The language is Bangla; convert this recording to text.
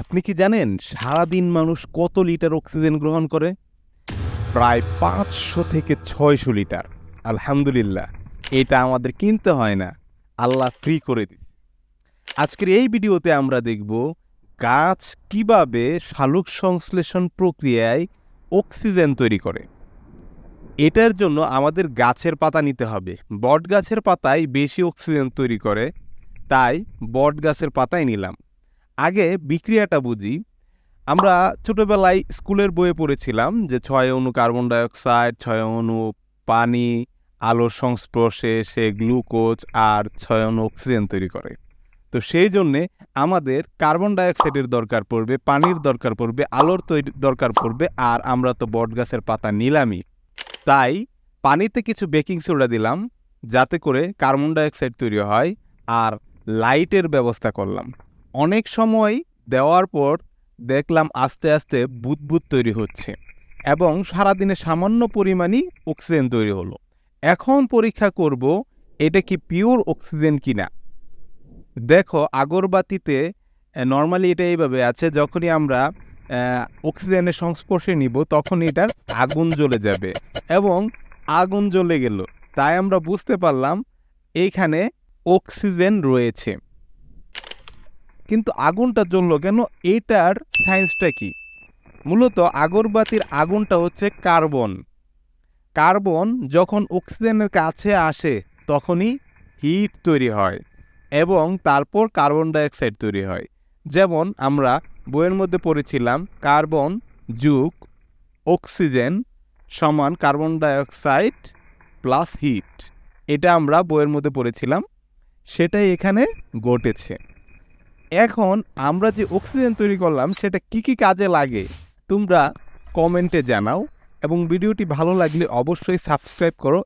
আপনি কি জানেন সারাদিন মানুষ কত লিটার অক্সিজেন গ্রহণ করে? প্রায় পাঁচশো থেকে ছয়শো লিটার। আলহামদুলিল্লাহ, এটা আমাদের কিনতে হয় না। আল্লাহ ফ্রি করে দিচ্ছে আজকের এই ভিডিওতে আমরা দেখব গাছ কীভাবে শালুক সংশ্লেষণ প্রক্রিয়ায় অক্সিজেন তৈরি করে। এটার জন্য আমাদের গাছের পাতা নিতে হবে। বট গাছের পাতায় বেশি অক্সিজেন তৈরি করে, তাই বট গাছের পাতায় নিলাম। আগে বিক্রিয়াটা বুঝি। আমরা ছোটবেলায় স্কুলের বইয়ে পড়েছিলাম যে ছয় অণু কার্বন ডাইঅক্সাইড, ছয় অণু পানি, আলোর সংস্পর্শে সে গ্লুকোজ আর ছয় অণু অক্সিজেন তৈরি করে। তো সেই জন্যে আমাদের কার্বন ডাইঅক্সাইডের দরকার পড়বে, পানির দরকার পড়বে, আলোর তৈরি দরকার পড়বে আর আমরা তো বট গাছের পাতা নিলামই। তাই পানিতে কিছু বেকিং সোডা দিলাম যাতে করে কার্বন ডাইঅক্সাইড তৈরি হয় আর লাইটের ব্যবস্থা করলাম। অনেক সময় দেওয়ার পর দেখলাম আস্তে আস্তে বুদবুদ তৈরি হচ্ছে এবং সারাদিনে সামান্য পরিমাণই অক্সিজেন তৈরি হলো। এখন পরীক্ষা করব এটা কি পিওর অক্সিজেন কিনা। দেখো, আগরবাতিতে নর্মালি এটা এইভাবে আছে, যখনই আমরা অক্সিজেনের সংস্পর্শে নিব, তখন এটার আগুন জ্বলে যাবে এবং আগুন জ্বলে গেল। তাই আমরা বুঝতে পারলাম এইখানে অক্সিজেন রয়েছে। কিন্তু আগুনটা জ্বললো কেন? এইটার সায়েন্সটা কি? মূলত আগরবাতির আগুনটা হচ্ছে কার্বন। কার্বন যখন অক্সিজেনের কাছে আসে, তখনই হিট তৈরি হয় এবং তারপর কার্বন ডাইঅক্সাইড তৈরি হয়। যেমন আমরা বইয়ের মধ্যে পড়েছিলাম, কার্বন যুগ অক্সিজেন সমান কার্বন ডাইঅক্সাইড প্লাস হিট এটা আমরা বইয়ের মধ্যে পড়েছিলাম। সেটাই এখানে ঘটেছে। এখন আমরা যে অক্সিজেন তৈরি করলাম, সেটা কি কি কাজে লাগে? তোমরা কমেন্টে জানাও এবং ভিডিওটি ভালো লাগলে অবশ্যই সাবস্ক্রাইব করো